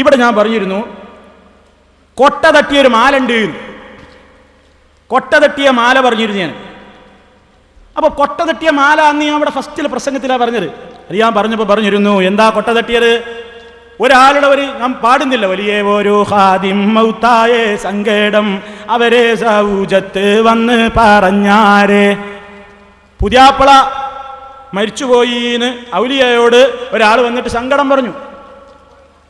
ഇവിടെ ഞാൻ പറഞ്ഞിരുന്നു കൊട്ട തട്ടിയൊരു മാലുണ്ട് കൊട്ട തട്ടിയ മാല പറഞ്ഞിരുന്നു ഞാൻ. അപ്പൊ കൊട്ട തട്ടിയ മാല അന്ന് ഞാൻ അവിടെ ഫസ്റ്റിലെ പ്രസംഗത്തിലാണ് പറഞ്ഞത്. അത് ഞാൻ പറഞ്ഞപ്പോൾ പറഞ്ഞിരുന്നു എന്താ കൊട്ട തട്ടിയത്? ഒരാളുടെ ഒരു ഞാൻ പാടുന്നില്ല വലിയ ഒരു ഹാദിം മൗത്തായേ സങ്കേടം അവരെ സൗജത്ത് വന്ന് പറഞ്ഞാരെ. പുതിയാപ്പള മരിച്ചുപോയിന്ന് ഔലിയയോട് ഒരാൾ വന്നിട്ട് സങ്കടം പറഞ്ഞു.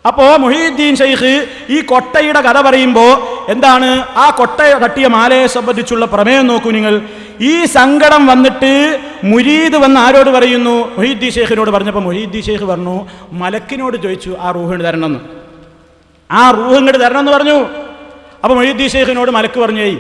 അപ്പോ മൊഹീദ്ദീൻ ഷെയ്ഖ് ഈ കൊട്ടയുടെ കഥ പറയുമ്പോൾ എന്താണ്? ആ കൊട്ട തട്ടിയ മാലയെ സംബന്ധിച്ചുള്ള പ്രമേയം നോക്കൂ നിങ്ങൾ. ഈ സങ്കടം വന്നിട്ട് മുരീദ് വന്ന് ആരോട് പറയുന്നു? മുഹീദ്ദീൻ ഷെയ്ഖിനോട് പറഞ്ഞപ്പോൾ മുഹീദ്ദീൻ ഷെയ്ഖ് പറഞ്ഞു മലക്കിനോട് ചോദിച്ചു ആ റൂഹിന് എന്ന്. ആ റൂഹ് തരണം എന്ന് പറഞ്ഞു. അപ്പോൾ മൊഹീദ്ദീൻ ഷെയ്ഖിനോട് മലക്ക് പറഞ്ഞു "ഏയ്,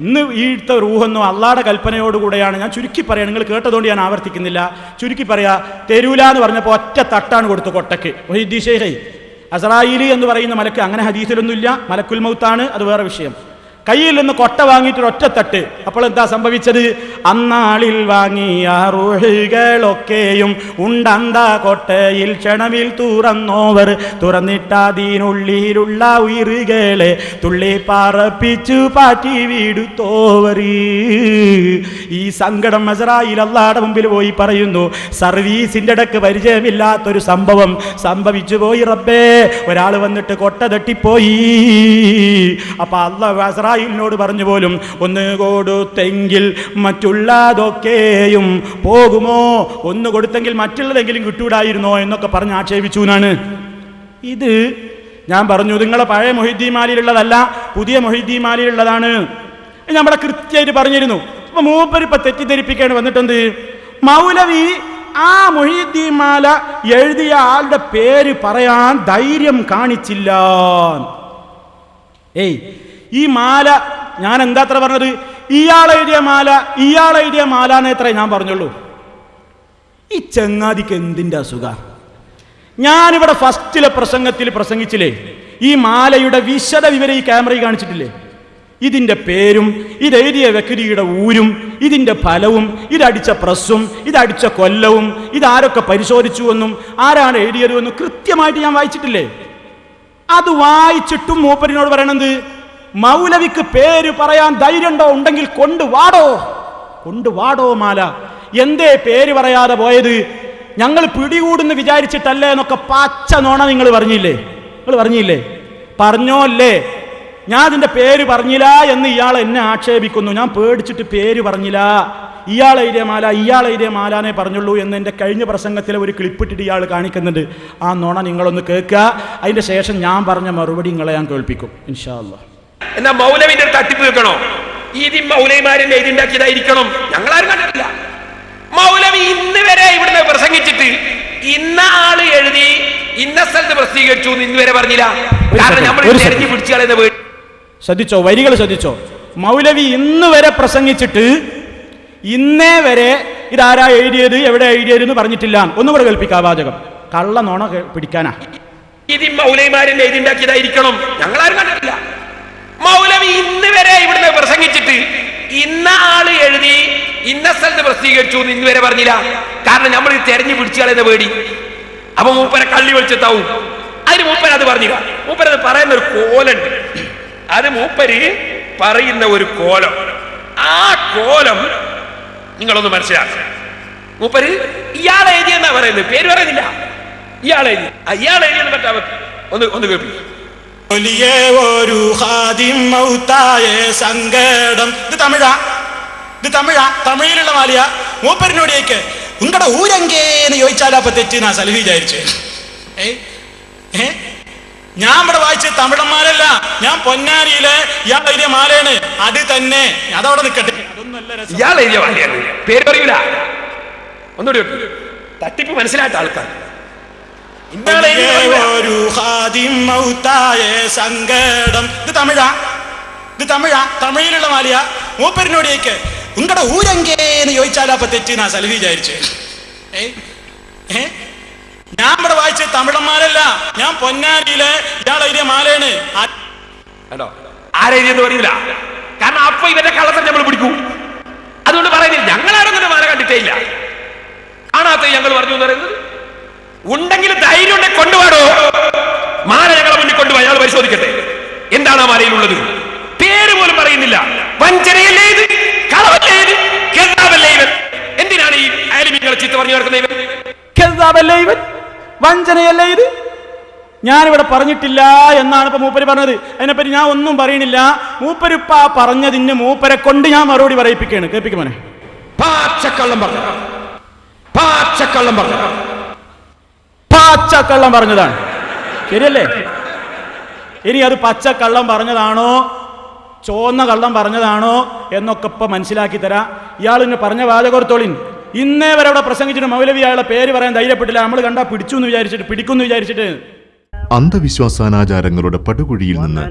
ഇന്ന് ഈഴ്ത്ത റൂഹൊന്നും അള്ളാടെ കൽപ്പനയോടുകൂടെയാണ് ഞാൻ ചുരുക്കി പറയാം നിങ്ങൾ കേട്ടതുകൊണ്ട് ഞാൻ ആവർത്തിക്കുന്നില്ല. ചുരുക്കി പറയാ തെരൂല എന്ന് പറഞ്ഞപ്പോൾ ഒറ്റ തട്ടാണ് കൊടുത്തു കൊട്ടയ്ക്ക്. മൊഹീദ്ദീൻ ഷെയ്ഖേ അസറായിലി എന്ന് പറയുന്ന മലക്ക് അങ്ങനെ ഹദീസിലൊന്നുമില്ല. മലക്കുൽ മൗത്താണ് അത് വേറെ വിഷയം. കയ്യിൽ നിന്ന് കൊട്ട വാങ്ങിയിട്ട് ഒറ്റ തട്ട്. അപ്പോൾ എന്താ സംഭവിച്ചത്? അന്നാളിൽ വാങ്ങിയ റൂഹികളൊക്കെയും ഉണ്ടന്ത കൊട്ടയിൽ ക്ഷണമിൽ തുറന്നോവർ. തുറന്നിട്ടതിനുള്ളിലുള്ള ഉയറുകളെ തുള്ളി പറപ്പിച്ചു പാറ്റി വീടുത്തോവർ. ഈ സങ്കടം മസറായിൽ അള്ളാടെ മുമ്പിൽ പോയി പറയുന്നു സർവീസിന്റെ ഇടയ്ക്ക് പരിചയമില്ലാത്തൊരു സംഭവം സംഭവിച്ചു പോയി റബ്ബേ. ഒരാൾ വന്നിട്ട് കൊട്ട തട്ടിപ്പോയി. അപ്പൊ അല്ല അസ്രായിലിനോട് പറഞ്ഞു പോലും ഒന്ന് കൊടുത്തെങ്കിൽ മറ്റുള്ളതൊക്കെയും പോകുമോ? ഒന്ന് കൊടുത്തെങ്കിൽ മറ്റുള്ളതെങ്കിലും കിട്ടൂടായിരുന്നോ? എന്നൊക്കെ പറഞ്ഞ് ആക്ഷേപിച്ചു എന്നാണ്. ഇത് ഞാൻ പറഞ്ഞു നിങ്ങളെ പഴയ മൊഹിദ്ദീൻ മാലിയിലുള്ളതല്ല പുതിയ മൊഹിദ്ദീൻ മാലിയിലുള്ളതാണ് നമ്മളെ കൃത്യമായിട്ട് പറഞ്ഞിരുന്നു. അപ്പൊ മൂപ്പര് ഇപ്പൊ തെറ്റിദ്ധരിപ്പിക്കാണ്. വന്നിട്ടുണ്ട് മൗലവി ആ മൊഹീദ്ദീൻ മാല എഴുതിയ ആളുടെ പേര് പറയാൻ ധൈര്യം കാണിച്ചില്ല. ഏയ് ഈ മാല ഞാൻ എന്താ അത്ര പറഞ്ഞത്? ഇയാളെഴുതിയ മാല ഇയാളെഴുതിയ മാല എന്ന് എത്ര ഞാൻ പറഞ്ഞുള്ളൂ. ഈ ചങ്ങാതിക്ക് എന്തിന്റെ അസുഖ? ഞാനിവിടെ ഫസ്റ്റിലെ പ്രസംഗത്തിൽ പ്രസംഗിച്ചില്ലേ ഈ മാലയുടെ വിശദ വിവരം ഈ ക്യാമറയിൽ കാണിച്ചിട്ടില്ലേ? ഇതിന്റെ പേരും ഇതെഴുതിയ വ്യക്തിയുടെ ഊരും ഇതിന്റെ ഫലവും ഇതടിച്ച പ്രസ്സും ഇതടിച്ച കൊല്ലവും ഇതാരൊക്കെ പരിശോധിച്ചു എന്നും ആരാണ് എഴുതിയതും എന്നും കൃത്യമായിട്ട് ഞാൻ വായിച്ചിട്ടില്ലേ? അത് വായിച്ചിട്ടും മൂപ്പരിനോട് പറയണത് മൗലവിക്ക് പേര് പറയാൻ ധൈര്യമുണ്ടോ? ഉണ്ടെങ്കിൽ കൊണ്ടുവാടോ. കൊണ്ടുവാടോ മാല. എന്തേ പേര് പറയാതെ പോയത്? ഞങ്ങൾ പിടികൂടുന്ന് വിചാരിച്ചിട്ടല്ലേ എന്നൊക്കെ പച്ച നോണ നിങ്ങൾ പറഞ്ഞില്ലേ? നിങ്ങൾ പറഞ്ഞില്ലേ? പറഞ്ഞോ അല്ലേ ഞാൻ അതിന്റെ പേര് പറഞ്ഞില്ല എന്ന് ഇയാൾ എന്നെ ആക്ഷേപിക്കുന്നു. ഞാൻ പേടിച്ചിട്ട് പേര് പറഞ്ഞില്ല. ഇയാൾ എഴുതിയ മാല ഇയാൾ എഴുതിയ മാലാനെ പറഞ്ഞുള്ളൂ എന്ന് എന്റെ കഴിഞ്ഞ പ്രസംഗത്തിലെ ഒരു ക്ലിപ്പിട്ടിട്ട് ഇയാൾ കാണിക്കുന്നുണ്ട്. ആ നോണ നിങ്ങളൊന്ന് കേൾക്കുക. അതിന്റെ ശേഷം ഞാൻ പറഞ്ഞ മറുപടി നിങ്ങളെ ഞാൻ കേൾപ്പിക്കും. ഇൻഷാ അല്ലാ എന്നാ മൗലവിന്റെ അടുത്ത് തട്ടിപ്പ് വെക്കണോ ഇത് മൗലവിമാരല്ലേ ഇതുണ്ടാക്കിയതായിരിക്കണം ഞങ്ങളാരും കണ്ടിട്ടില്ല. മൗലവി ഇന്ന് വരെ ഇവിടുന്ന് പ്രസംഗിച്ചിട്ട് ഇന്ന ആൾ എഴുതി ഇന്ന സ്ഥലത്ത് പ്രസിദ്ധീകരിച്ചു ഇന്ന് വരെ പറഞ്ഞില്ല. കാരണം നമ്മൾ. തെരഞ്ഞു വീട് ശ്രദ്ധിച്ചോ വരികൾ ശ്രദ്ധിച്ചോ. മൗലവി ഇന്ന് വരെ പ്രസംഗിച്ചിട്ട് ഇന്നേ വരെ ഇതാരാ എഴുതിയത് എവിടെ എഴുതിയത് എന്ന് പറഞ്ഞിട്ടില്ല. ഒന്നുകൂടെ കേൾപ്പിക്കാം ആ വാചകം. കള്ള നോണ പിടിക്കാനാ. ഇത് മൗലവിമാരല്ലേ ഇതുണ്ടാക്കിയതായിരിക്കണം ഞങ്ങളാരും കണ്ടിട്ടില്ല. മൗലവി ഇന്ന് വരെ ഇവിടുന്ന് പ്രസംഗിച്ചിട്ട് ഇന്ന ആൾ എഴുതി ഇന്ന സ്ഥലത്ത് പ്രസിദ്ധീകരിച്ചു എന്ന് ഇന്ന് വരെ പറഞ്ഞില്ല. കാരണം നമ്മൾ തെരഞ്ഞു പിടിച്ചു കളയുന്ന പേടി. അപ്പൊ മൂപ്പരെ കള്ളി വെളിച്ചെത്താവും. അതിന് മൂപ്പര അത് പറഞ്ഞില്ല. മൂപ്പരത് പറയുന്ന ഒരു കോലുണ്ട്. അത് മൂപ്പര് പറയുന്ന ഒരു കോലം. ആ കോലം നിങ്ങളൊന്ന് മനസ്സിലാക്കണം. മൂപ്പര് ഇയാൾ എഴുതിയെന്നാ പറയുന്നത്? പേര് പറയുന്നില്ല. ഇയാൾ എഴുതി. ഇയാൾ എഴുതിയെന്ന് പറ്റാ ഒന്ന് ഒന്ന് കേൾപ്പിക്കും. വലിയ ഒരു ഹാദിം മൗത്തായ സങ്കടം. ഇത് തമിഴാ. ഇത് തമിഴാ. തമിഴിലുള്ള മാലിയ. മൂപ്പരിനോട് ചോദിക്ക് ഉങ്കടെ ഊരങ്കേന്ന് ചോദിച്ചാലാ അപ്പൊ തെറ്റ് നാ സലഹി വിചാരിച്ചു. ഞാൻ ഇവിടെ വായിച്ച തമിഴന്മാരല്ല. ഞാൻ പൊന്നാരിയിലെ ഇയാൾ എഴുതിയ മാലയാണ്. അത് തന്നെ. അതവിടെ നിൽക്കട്ടെ ഇയാൾ എഴുതിയ പേര് പറയൂല. ഒന്നുകൂടി. തട്ടിപ്പ് മനസ്സിലായിട്ട് ആൾക്കാർ ഇന്നാളെ എഴുതിയ വലിയ വാണ്ടിയാ. ഒരു ഹാദിം മൗത്തായ സങ്കടം. ഇത് തമിഴാ? ഇത് തമിഴാ? തമിഴിലുള്ള മാലിയ? മൂപ്പരിനോടിയേക്ക് നിങ്ങളുടെ ഊരങ്കേന്ന് ചോദിച്ചാലോ അപ്പൊ തെറ്റി നാ സലഹി വിചാരിച്ചു. ഞാൻ ഇവിടെ വായിച്ച തമിഴന്മാരല്ല. ഞാൻ പൊന്നാനിയിലെ ഇയാൾ എഴുതിയ മാലയാണ്. ഹലോ ആരെഴുതിയെന്ന് പറയുന്നില്ല കാരണം അപ്പൊ ഇവന്റെ കള്ളത്തരം നമ്മൾ പിടിക്കൂ. അതുകൊണ്ട് പറയുന്നില്ല. ഞങ്ങളാരും അങ്ങനെ മാല കണ്ടിട്ടേ ഇല്ല കാണാത്ത ഞങ്ങൾ പറഞ്ഞു എന്ന് പറയുന്നത് ഉണ്ടെങ്കിൽ ധൈര്യം ഉണ്ടെങ്കിൽ കൊണ്ടുപോടോ മാല ഞങ്ങളെ മുന്നിൽ പരിശോധിക്കട്ടെ എന്താണ് ആ മാലയിലുള്ളത് പേര് പോലും പറയുന്നില്ല. വഞ്ചനയല്ലേ ഇത്? കളവല്ലേ ഇത്? കെതാവല്ലേ ഇവൻ? എന്തിനാണ് ഈ ആലിമിങ്ങളെ ചീത്ത പറഞ്ഞു നടക്കുന്ന ഇവൻ? കെദ്ദാബല്ലേ ഇവൻ? വഞ്ചനയല്ലേ ഇത്? ഞാനിവിടെ പറഞ്ഞിട്ടില്ല എന്നാണ് ഇപ്പൊ മൂപ്പര് പറഞ്ഞത്. അതിനെപ്പറ്റി ഞാൻ ഒന്നും പറയണില്ല മൂപ്പരിപ്പ പറഞ്ഞതിന് മൂപ്പരെ കൊണ്ട് ഞാൻ മറുപടി പറയിപ്പിക്കുകയാണ്. കേൾപ്പിക്കുമോനെ പാച്ചക്കള്ളം പറഞ്ഞു. പാച്ചക്കള്ളം പറഞ്ഞു. പച്ചക്കള്ളം പറഞ്ഞതാണ്. ശരിയല്ലേ? ഇനി അത് പച്ചക്കള്ളം പറഞ്ഞതാണോ? ചോന്ന കള്ളം പറഞ്ഞതാണോ എന്നൊക്കെ ഇപ്പൊ മനസ്സിലാക്കി തരാം. ഇയാൾ ഇന്ന് പറഞ്ഞ വാചകോർത്തോളിൻ. ഇന്നേ വരെ അവിടെ പ്രസംഗിച്ചിട്ട് മൗലവി അയാളെ പേര് പറയാൻ ധൈര്യപ്പെട്ടില്ല. നമ്മൾ കണ്ടാ പിടിച്ചു എന്ന് വിചാരിച്ചിട്ട് പിടിക്കുന്നു വിചാരിച്ചിട്ട്. അന്ധവിശ്വാസാനാചാരങ്ങളുടെ പടുകുഴിയിൽ നിന്ന്